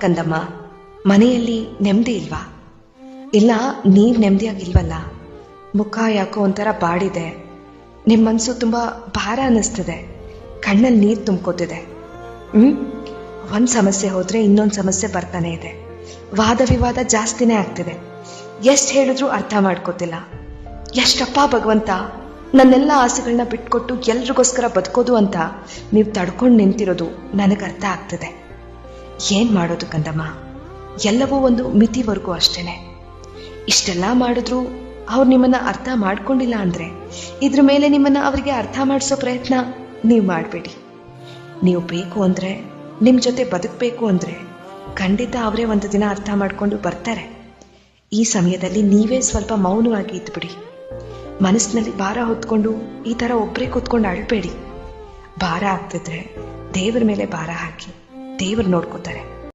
ಕಂದಮ್ಮ, ಮನೆಯಲ್ಲಿ ನೆಮ್ಮದಿ ಇಲ್ವಾ? ಇಲ್ಲ, ನೀವು ನೆಮ್ಮದಿಯಾಗಿಲ್ವಲ್ಲ ಮುಖ ಯಾಕೋ ಒಂಥರ ಬಾಡಿದೆ. ನಿಮ್ಮ ಮನಸ್ಸು ತುಂಬ ಭಾರ ಅನ್ನಿಸ್ತಿದೆ. ಕಣ್ಣಲ್ಲಿ ನೀರು ತುಂಬ್ಕೋತಿದೆ. ಹ್ಞೂ ಒಂದು ಸಮಸ್ಯೆ ಹೋದರೆ ಇನ್ನೊಂದು ಸಮಸ್ಯೆ ಬರ್ತಾನೆ ಇದೆ. ವಾದ ವಿವಾದ ಜಾಸ್ತಿನೇ ಆಗ್ತಿದೆ. ಎಷ್ಟು ಹೇಳಿದ್ರೂ ಅರ್ಥ ಮಾಡ್ಕೋತಿಲ್ಲ. ಎಷ್ಟಪ್ಪ ಭಗವಂತ, ನನ್ನೆಲ್ಲ ಆಸೆಗಳನ್ನ ಬಿಟ್ಕೊಟ್ಟು ಎಲ್ರಿಗೋಸ್ಕರ ಬದುಕೋದು ಅಂತ ನೀವು ತಡ್ಕೊಂಡು ನಿಂತಿರೋದು ನನಗೆ ಅರ್ಥ ಆಗ್ತದೆ. ಏನ್ ಮಾಡೋದು ಕಂದಮ್ಮ ಎಲ್ಲವೂ ಒಂದು ಮಿತಿವರೆಗೂ ಅಷ್ಟೇನೆ. ಇಷ್ಟೆಲ್ಲ ಮಾಡಿದ್ರು ಅವ್ರು ನಿಮ್ಮನ್ನ ಅರ್ಥ ಮಾಡ್ಕೊಂಡಿಲ್ಲ ಅಂದ್ರೆ ಇದ್ರ ಮೇಲೆ ನಿಮ್ಮನ್ನ ಅವರಿಗೆ ಅರ್ಥ ಮಾಡಿಸೋ ಪ್ರಯತ್ನ ನೀವು ಮಾಡಬೇಡಿ. ನೀವು ಬೇಕು ಅಂದ್ರೆ, ನಿಮ್ ಜೊತೆ ಬದುಕಬೇಕು ಅಂದ್ರೆ ಖಂಡಿತ ಅವರೇ ಒಂದು ದಿನ ಅರ್ಥ ಮಾಡ್ಕೊಂಡು ಬರ್ತಾರೆ. ಈ ಸಮಯದಲ್ಲಿ ನೀವೇ ಸ್ವಲ್ಪ ಮೌನವಾಗಿ ಇದ್ಬಿಡಿ. ಮನಸ್ಸಿನಲ್ಲಿ ಭಾರ ಹೊತ್ಕೊಂಡು ಈ ತರ ಒಬ್ಬರೇ ಕೂತ್ಕೊಂಡು ಅಳಬೇಡಿ. ಭಾರ ಆಗ್ತಿದ್ರೆ ದೇವರ ಮೇಲೆ ಭಾರ ಹಾಕಿ. ದೇವ್ರು ನೋಡ್ಕೋತಾರೆ.